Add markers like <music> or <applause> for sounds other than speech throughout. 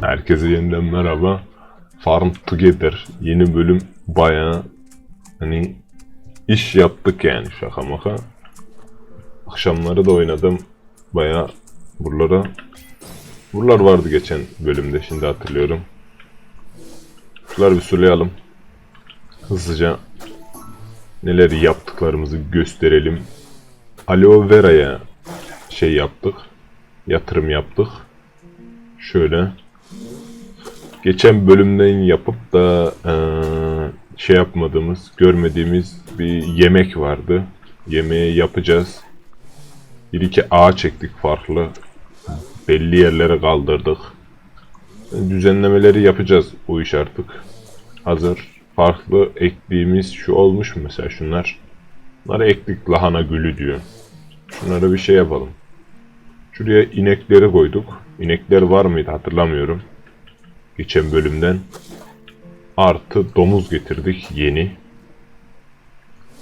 Herkese yeniden merhaba. Farm Together yeni bölüm bayağı hani iş yaptık yani şaka maka. Akşamları da oynadım. Bayağı buralara buralar vardı geçen bölümde şimdi hatırlıyorum. Şunları bir sulayalım. Hızlıca neler yaptıklarımızı gösterelim. Aloe Vera'ya şey yaptık. Yatırım yaptık. Şöyle. Geçen bölümden yapıp da eee, şey yapmadığımız, görmediğimiz bir yemek vardı. Yemeği yapacağız. Bir iki ağaç çektik farklı. Belli yerlere kaldırdık. Düzenlemeleri yapacağız bu iş artık. Hazır farklı ektiğimiz şu olmuş mu mesela şunlar. Bunları ektik lahana gülü diyor. Şunlara bir şey yapalım. Şuraya inekleri koyduk. İnekler var mıydı hatırlamıyorum. Geçen bölümden. Artı domuz getirdik yeni.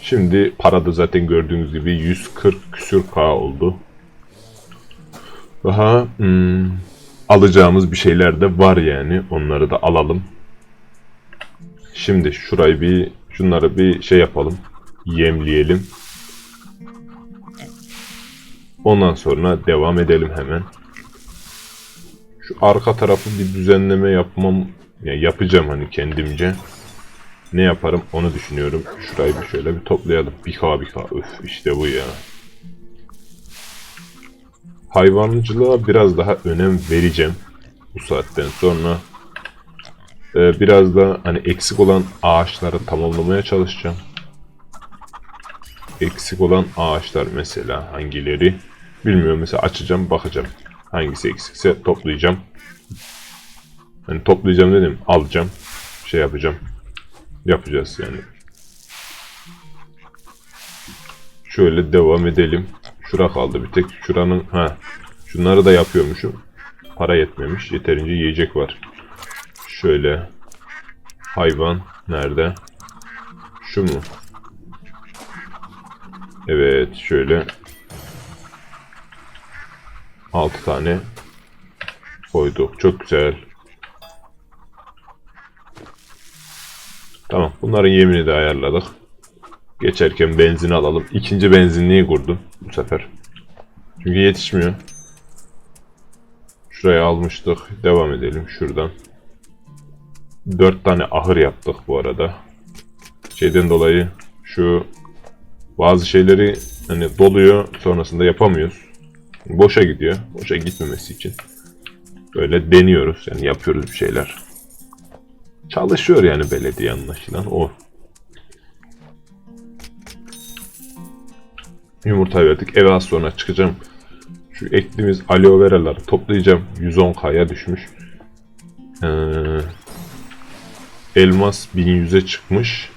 Şimdi parada zaten gördüğünüz gibi 140 küsür K oldu. Daha hmm, alacağımız bir şeyler de var yani. Onları da alalım. Şimdi şurayı bir şunları bir şey yapalım. Yemleyelim. Ondan sonra devam edelim hemen. Şu arka tarafı bir düzenleme yapmam ya yapacağım hani kendimce. Ne yaparım onu düşünüyorum. Şurayı bir şöyle bir toplayalım. Bika bika. Üf işte bu ya. Hayvancılığa biraz daha önem vereceğim. Bu saatten sonra. Ee, biraz da hani eksik olan ağaçları tamamlamaya çalışacağım. Eksik olan ağaçlar mesela hangileri? Bilmiyorum mesela açacağım bakacağım. Hangisi eksikse toplayacağım. Hani toplayacağım dedim alacağım. Şey yapacağım. Yapacağız yani. Şöyle devam edelim. Şura kaldı bir tek. Şuranın ha. Şunları da yapıyormuşum. Para yetmemiş. Yeterince yiyecek var. Şöyle. Hayvan nerede? Şu mu? Evet şöyle 6 tane koyduk. Çok güzel. Tamam. Bunların yemini de ayarladık. Geçerken benzin alalım. İkinci benzinliği kurdum bu sefer. Çünkü yetişmiyor. Şuraya almıştık. Devam edelim şuradan. 4 tane ahır yaptık bu arada. Şeyden dolayı şu bazı şeyleri hani doluyor sonrasında yapamıyoruz. Boşa gidiyor. Boşa gitmemesi için. Böyle deniyoruz yani yapıyoruz bir şeyler. Çalışıyor yani belediye anlaşılan o. Yumurta verdik. Eve az sonra çıkacağım. Şu ektiğimiz aloe veraları toplayacağım. 110k'ya düşmüş. Ee, elmas 1100'e çıkmış.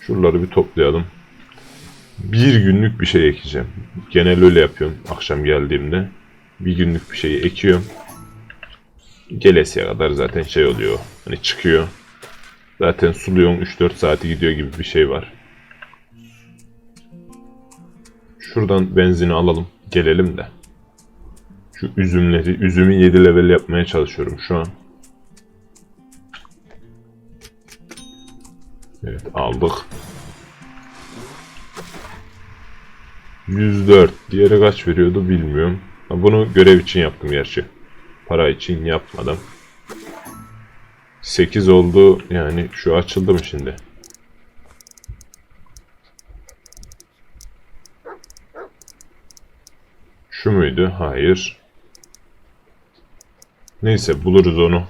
Şuraları bir toplayalım. Bir günlük bir şey ekeceğim. Genel öyle yapıyorum akşam geldiğimde. Bir günlük bir şeyi ekiyorum. Gelesiye kadar zaten şey oluyor. Hani çıkıyor. Zaten suluyorsun 3-4 saati gidiyor gibi bir şey var. Şuradan benzini alalım. Gelelim de. Şu üzümleri, üzümü 7 level yapmaya çalışıyorum şu an. Evet aldık. 104. Diğeri kaç veriyordu bilmiyorum. Bunu görev için yaptım gerçi. Para için yapmadım. 8 oldu. Yani şu açıldı mı şimdi? Şu muydu? Hayır. Neyse buluruz onu.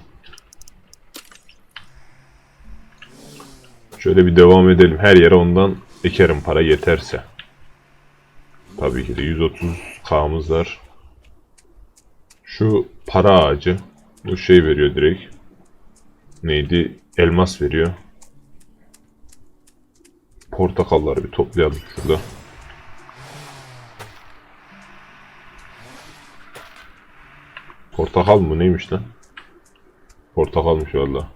Şöyle bir devam edelim. Her yere ondan ekerim para yeterse. Tabii ki de 130k'mız var. Şu para ağacı. Bu şey veriyor direkt. Neydi? Elmas veriyor. Portakalları bir toplayalım şurada. Portakal mı neymiş lan? Portakalmış valla.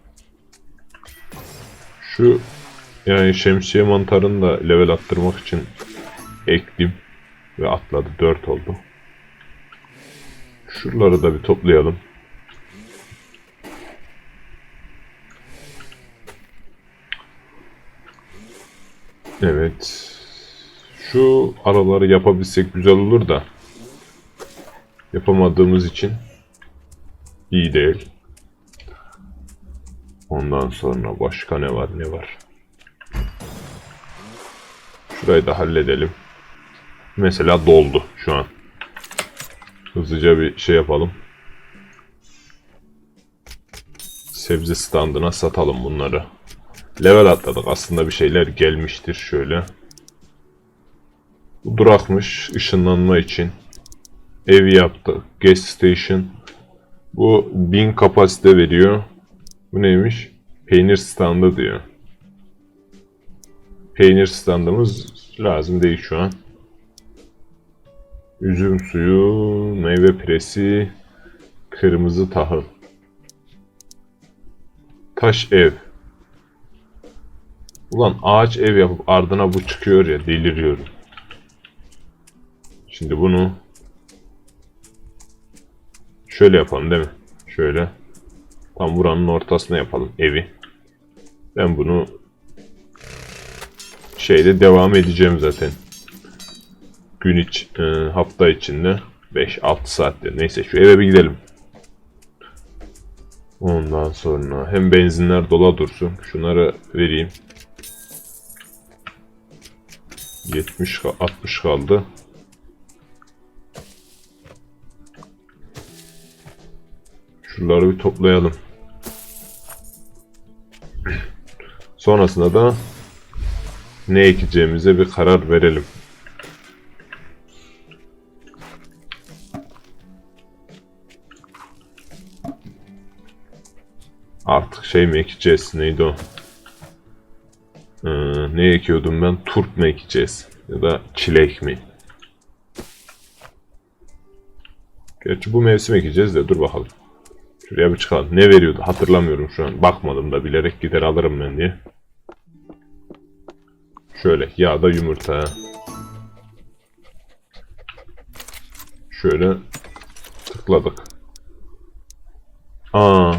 Şu yani şemsiye mantarını da level attırmak için ektim ve atladı 4 oldu. Şuraları da bir toplayalım. Evet. Şu araları yapabilsek güzel olur da. Yapamadığımız için iyi değil. Ondan sonra başka ne var ne var. Şurayı da halledelim. Mesela doldu şu an. Hızlıca bir şey yapalım. Sebze standına satalım bunları. Level atladık. Aslında bir şeyler gelmiştir şöyle. Bu durakmış ışınlanma için. Ev yaptık. Gas station. Bu 1000 kapasite veriyor. Bu neymiş? Peynir standı diyor. Peynir standımız lazım değil şu an. Üzüm suyu, meyve piresi, kırmızı tahıl. Taş ev. Ulan ağaç ev yapıp ardına bu çıkıyor ya deliriyorum. Şimdi bunu şöyle yapalım değil mi? Şöyle. Tam buranın ortasına yapalım evi. Ben bunu şeyde devam edeceğim zaten. Gün iç, e, hafta içinde 5-6 saatte. Neyse şu eve bir gidelim. Ondan sonra hem benzinler dola dursun. Şunları vereyim. 70 ka- 60 kaldı. Şunları bir toplayalım. Sonrasında da ne ekeceğimize bir karar verelim. Artık şey mi ekeceğiz? Neydi o? Ee, ne ekiyordum ben? Turp mu ekeceğiz? Ya da çilek mi? Gerçi bu mevsim ekeceğiz de dur bakalım. Şuraya bir çıkalım. Ne veriyordu? Hatırlamıyorum şu an. Bakmadım da bilerek gider alırım ben diye. Şöyle yağda yumurta. Şöyle tıkladık. Aa.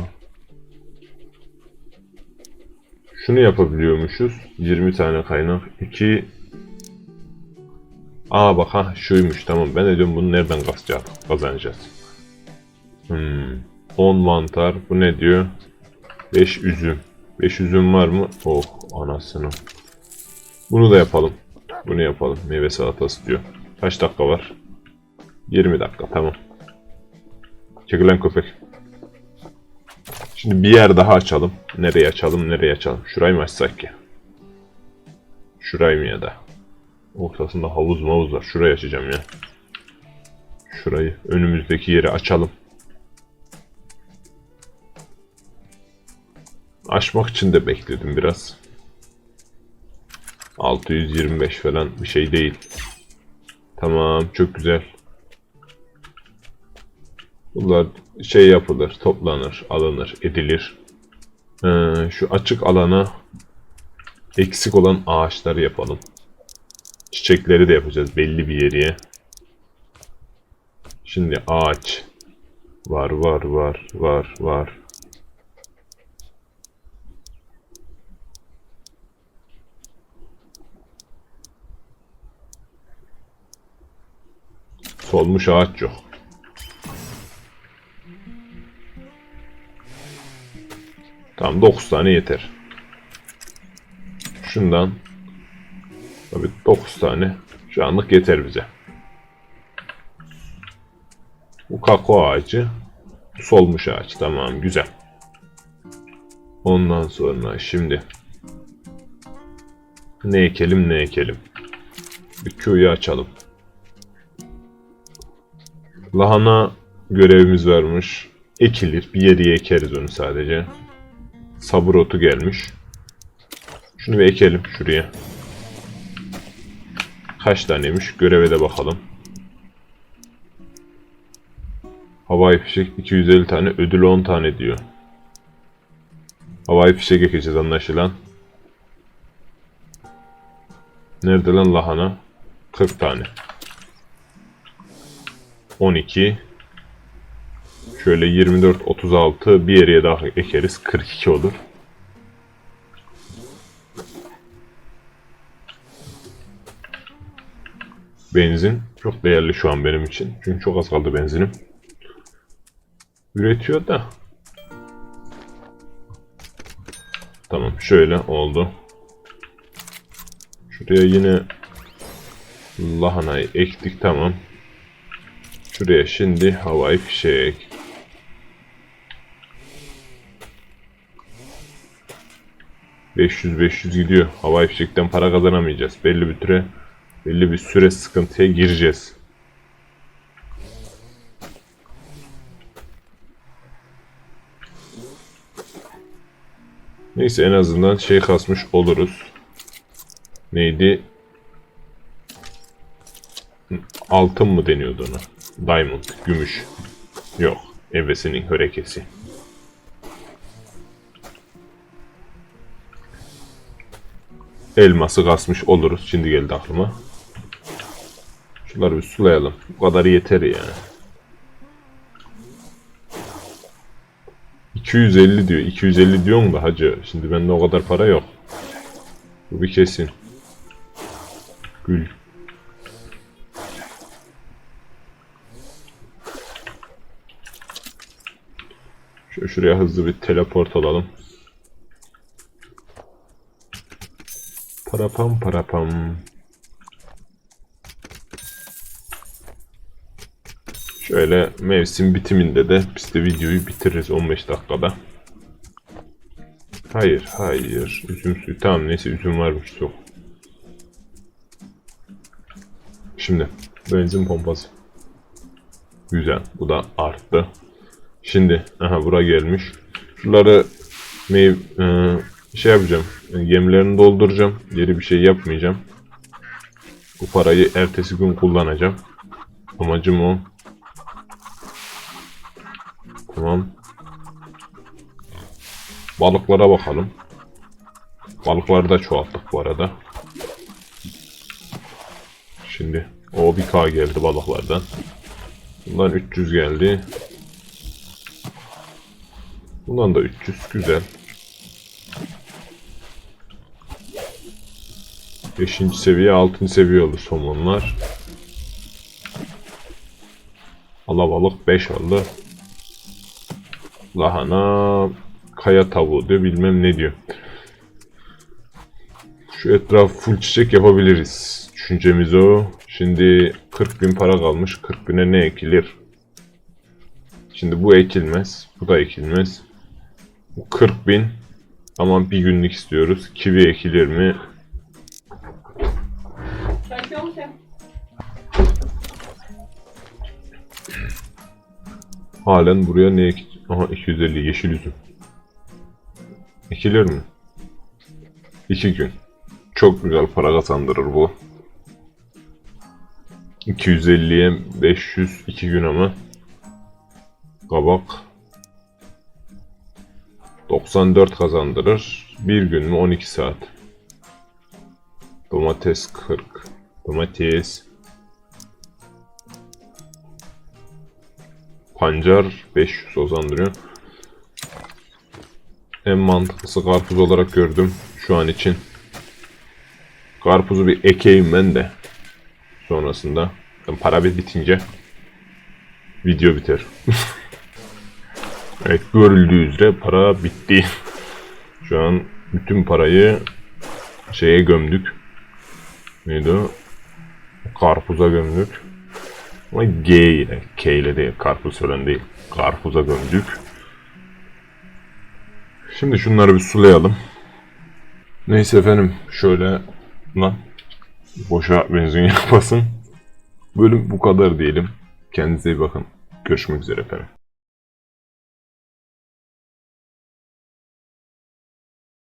Şunu yapabiliyormuşuz. 20 tane kaynak. 2 Aa bak ha şuymuş tamam. Ben de bunu nereden kasacağız? Kazanacağız. Hmm. 10 mantar. Bu ne diyor? 5 üzüm. 5 üzüm var mı? Oh anasını. Bunu da yapalım. Bunu yapalım. Meyve salatası diyor. Kaç dakika var? 20 dakika tamam. Çekilen köpek. Şimdi bir yer daha açalım. Nereye açalım, nereye açalım? Şurayı mı açsak ki? Şurayı mı ya da? Ortasında havuz mavuz var. Şurayı açacağım ya. Şurayı, önümüzdeki yeri açalım. Açmak için de bekledim biraz. 625 falan bir şey değil. Tamam, çok güzel. Bunlar şey yapılır, toplanır, alınır, edilir. Ee, şu açık alana eksik olan ağaçları yapalım. Çiçekleri de yapacağız belli bir yere. Şimdi ağaç. Var var var var var. Solmuş ağaç yok. Tamam 9 tane yeter. Şundan tabii 9 tane şu anlık yeter bize. Bu kakao ağacı solmuş ağaç tamam güzel. Ondan sonra şimdi ne ekelim ne ekelim. Bir köyü açalım. Lahana görevimiz varmış. Ekilir. Bir yere ekeriz onu sadece. Sabır otu gelmiş. Şunu bir ekelim şuraya. Kaç taneymiş? Göreve de bakalım. Havai fişek 250 tane, ödül 10 tane diyor. Havai fişek ekeceğiz anlaşılan. Nerede lan lahana? 40 tane. 12 Şöyle 24, 36 bir yere daha ekeriz. 42 olur. Benzin çok değerli şu an benim için. Çünkü çok az kaldı benzinim. Üretiyor da. Tamam şöyle oldu. Şuraya yine lahanayı ektik tamam. Şuraya şimdi havai fişek. ...500 500 gidiyor. Havai fişekten para kazanamayacağız. Belli bir süre... ...belli bir süre sıkıntıya gireceğiz. Neyse en azından şey kasmış oluruz. Neydi? Altın mı deniyordu ona? Diamond, gümüş. Yok, evesinin hörekesi. Elması kasmış oluruz. Şimdi geldi aklıma. Şunları bir sulayalım. Bu kadar yeter ya. 250 diyor. 250 diyorsun da hacı. Şimdi bende o kadar para yok. Bu bir kesin. Gül. Şöyle şuraya hızlı bir teleport alalım. Parapam parapam. Şöyle mevsim bitiminde de biz de videoyu bitiririz 15 dakikada. Hayır, hayır. Üzüm suyu. Tamam neyse üzüm varmış çok. Şimdi benzin pompası. Güzel. Bu da arttı. Şimdi aha bura gelmiş. Şunları meyve e, şey yapacağım. Yemlerini dolduracağım. Geri bir şey yapmayacağım. Bu parayı ertesi gün kullanacağım. Amacım o. Tamam. Balıklara bakalım. Balıkları da çoğalttık bu arada. Şimdi o bir K geldi balıklardan. Bundan 300 geldi. Bundan da 300 güzel. Beşinci seviye, altıncı seviye oldu somonlar. Alabalık 5 oldu. Lahana, kaya tavuğu diyor bilmem ne diyor. Şu etraf full çiçek yapabiliriz. Düşüncemiz o. Şimdi 40 bin para kalmış. 40 bine ne ekilir? Şimdi bu ekilmez. Bu da ekilmez. Bu 40 bin. Ama bir günlük istiyoruz. Kivi ekilir mi? Halen buraya ne ek... Aha 250 yeşil üzüm. Ekilir mi? 2 gün. Çok güzel para kazandırır bu. 250'ye 500 2 gün ama. Kabak. 94 kazandırır. Bir gün mü 12 saat. Domates 40. Domates. Pancar 500 kazandırıyor. En mantıklısı karpuz olarak gördüm şu an için. Karpuzu bir ekeyim ben de. Sonrasında yani para bir bitince video biter. <laughs> evet görüldüğü üzere para bitti. Şu an bütün parayı şeye gömdük. Neydi o? Karpuza gömdük. Ama G ile, K ile değil, karpuz falan değil. Karpuza gömdük. Şimdi şunları bir sulayalım. Neyse efendim, şöyle lan boşa benzin <laughs> yapmasın. Bölüm bu kadar diyelim. Kendinize iyi bakın. Görüşmek üzere efendim.